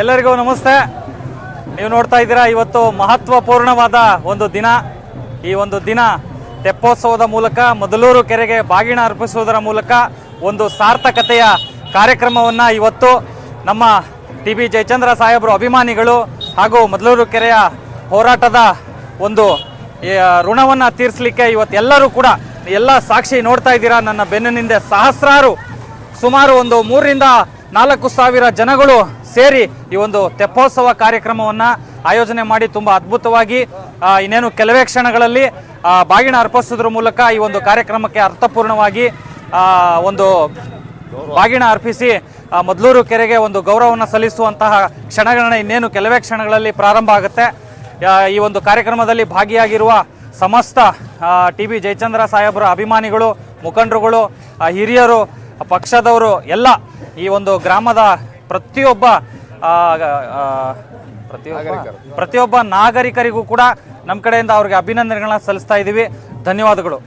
ಎಲ್ಲರಿಗೂ ನಮಸ್ತೆ. ನೀವು ನೋಡ್ತಾ ಇದ್ದೀರಾ, ಇವತ್ತು ಮಹತ್ವಪೂರ್ಣವಾದ ಒಂದು ದಿನ. ಈ ಒಂದು ದಿನ ತೆಪ್ಪೋತ್ಸವದ ಮೂಲಕ, ಮೊದಲೂರು ಕೆರೆಗೆ ಬಾಗಿಣ ಅರ್ಪಿಸುವುದರ ಮೂಲಕ ಒಂದು ಸಾರ್ಥಕತೆಯ ಕಾರ್ಯಕ್ರಮವನ್ನು ಇವತ್ತು ನಮ್ಮ ಟಿ ಬಿ ಜಯಚಂದ್ರ ಸಾಹೇಬರು ಅಭಿಮಾನಿಗಳು ಹಾಗೂ ಮೊದಲೂರು ಕೆರೆಯ ಹೋರಾಟದ ಒಂದು ಋಣವನ್ನು ತೀರಿಸಲಿಕ್ಕೆ ಇವತ್ತು ಎಲ್ಲರೂ ಕೂಡ ಎಲ್ಲ ಸಾಕ್ಷಿ ನೋಡ್ತಾ ಇದ್ದೀರಾ. ನನ್ನ ಬೆನ್ನಿನಿಂದ ಸಹಸ್ರಾರು, ಸುಮಾರು ಒಂದು ಮೂರರಿಂದ ನಾಲ್ಕು ಸಾವಿರ ಜನಗಳು ಸೇರಿ ಈ ಒಂದು ತೆಪ್ಪೋತ್ಸವ ಕಾರ್ಯಕ್ರಮವನ್ನು ಆಯೋಜನೆ ಮಾಡಿ ತುಂಬ ಅದ್ಭುತವಾಗಿ ಇನ್ನೇನು ಕೆಲವೇ ಕ್ಷಣಗಳಲ್ಲಿ ಬಾಗಿನ ಅರ್ಪಿಸೋದ್ರ ಮೂಲಕ ಈ ಒಂದು ಕಾರ್ಯಕ್ರಮಕ್ಕೆ ಅರ್ಥಪೂರ್ಣವಾಗಿ ಒಂದು ಬಾಗಿಣ ಅರ್ಪಿಸಿ ಮದ್ಲೂರು ಕೆರೆಗೆ ಒಂದು ಗೌರವವನ್ನು ಸಲ್ಲಿಸುವಂತಹ ಕ್ಷಣಗಳನ್ನ ಇನ್ನೇನು ಕೆಲವೇ ಕ್ಷಣಗಳಲ್ಲಿ ಪ್ರಾರಂಭ ಆಗುತ್ತೆ. ಈ ಒಂದು ಕಾರ್ಯಕ್ರಮದಲ್ಲಿ ಭಾಗಿಯಾಗಿರುವ ಸಮಸ್ತ ಟಿ ಬಿ ಜಯಚಂದ್ರ ಸಾಹೇಬರ ಅಭಿಮಾನಿಗಳು, ಮುಖಂಡರುಗಳು ಹಿರಿಯರು, ಪಕ್ಷದವರು, ಎಲ್ಲ ಈ ಒಂದು ಗ್ರಾಮದ ಪ್ರತಿಯೊಬ್ಬ ಪ್ರತಿಯೊಬ್ಬ ಪ್ರತಿಯೊಬ್ಬ ನಾಗರಿಕರಿಗೂ ಕೂಡ ನಮ್ಮ ಕಡೆಯಿಂದ ಅವ್ರಿಗೆ ಅಭಿನಂದನೆಗಳನ್ನ ಸಲ್ಲಿಸ್ತಾ ಇದ್ದೀವಿ. ಧನ್ಯವಾದಗಳು.